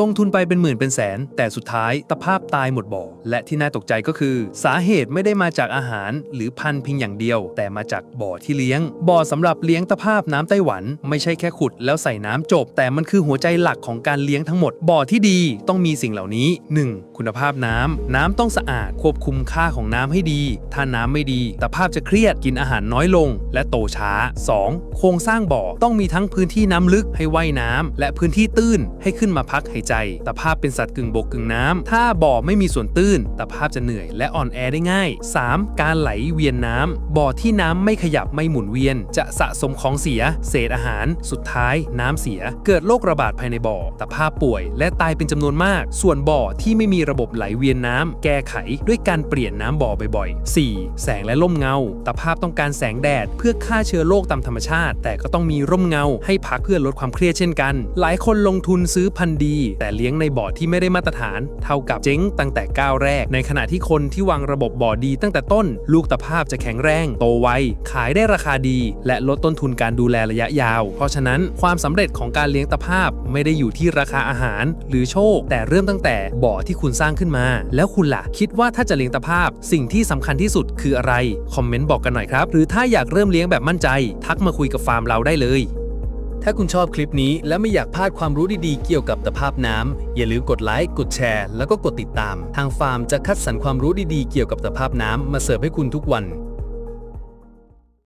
ลงทุนไปเป็นหมื่นเป็นแสน แต่สุดท้ายตภาพตายหมดบ่อ และที่น่าตกใจก็คือ สาเหตุไม่ได้มาจากอาหาร หรือพันธุ์เพียงอย่างเดียว แต่มาจากบ่อที่เลี้ยง บ่อสำหรับเลี้ยงตภาพน้ำไต้หวัน ไม่ใช่แค่ขุดแล้วใส่น้ำจบ แต่มันคือหัวใจหลักของการเลี้ยงทั้งหมด บ่อที่ดีต้องมีสิ่งเหล่านี้ 1. คุณภาพน้ำน้ำต้องสะอาด ควบคุมค่าของน้ำให้ดี ถ้าน้ำไม่ดีตภาพจะเครียดกินอาหารน้อยลง และโตช้า 2. โครงสร้างบ่อต้องมีทั้งพื้นที่น้ำลึกให้ว่ายน้ำและพื้นที่ตื้นให้ขึ้นมาพักหายใจ ตะภาพเป็นสัตว์กึ่งบกกึ่งน้ำถ้าบ่อไม่มีส่วนตื้น ตะภาพจะเหนื่อยและอ่อนแอได้ง่าย 3. การไหลเวียนน้ำบ่อที่น้ำไม่ขยับไม่หมุนเวียน จะสะสมของเสีย เศษอาหาร สุดท้าย น้ำเสีย เกิดโรคระบาดภายในบ่อ ตะภาพป่วย และตายเป็นจำนวนมาก ส่วนบ่อที่ไม่มีระบบไหลเวียนน้ำแก้ไขด้วยการเปลี่ยนน้ำบ่อบ่อยๆ 4. แสงและร่มเงา ตะภาพต้องการแสงแดดเพื่อฆ่าเชื้อโรคตามธรรมชาติ แต่ก็ต้องมีร่มเงาให้พักเพื่อลดความเครียดเช่นกัน หลายคนลงทุนซื้อพันธุ์ดีแต่เลี้ยงในบ่อที่ไม่ได้มาตรฐาน เท่ากับเจ๊งตั้งแต่ก้าวแรก ในขณะที่คนที่วางระบบบ่อดีตั้งแต่ต้น ลูกตะภาพจะแข็งแรง โตไว ขายได้ราคาดี และลดต้นทุนการดูแลระยะยาว เพราะฉะนั้นความสำเร็จของการเลี้ยงตะภาพไม่ได้อยู่ที่ราคาอาหาร หรือโชค แต่เริ่มตั้งแต่บ่อที่คุณสร้างขึ้นมา แล้วคุณล่ะ คิดว่าถ้าจะเลี้ยงตะภาพ สิ่งที่สำคัญที่สุดคืออะไร คอมเมนต์บอกกันหน่อยครับ หรือถ้าอยากเริ่มเลี้ยงแบบมั่นใจ ทักมาคุยกับฟาร์มเราได้เลย ถ้าคุณชอบคลิปนี้และไม่อยากพลาดความรู้ดีๆ เกี่ยวกับตะภาพน้ำอย่าลืมกดไลค์ กดแชร์ แล้วก็กดติดตาม ทางฟาร์มจะคัดสรรความรู้ดีๆ เกี่ยวกับตะภาพน้ำมาเสิร์ฟให้คุณทุกวัน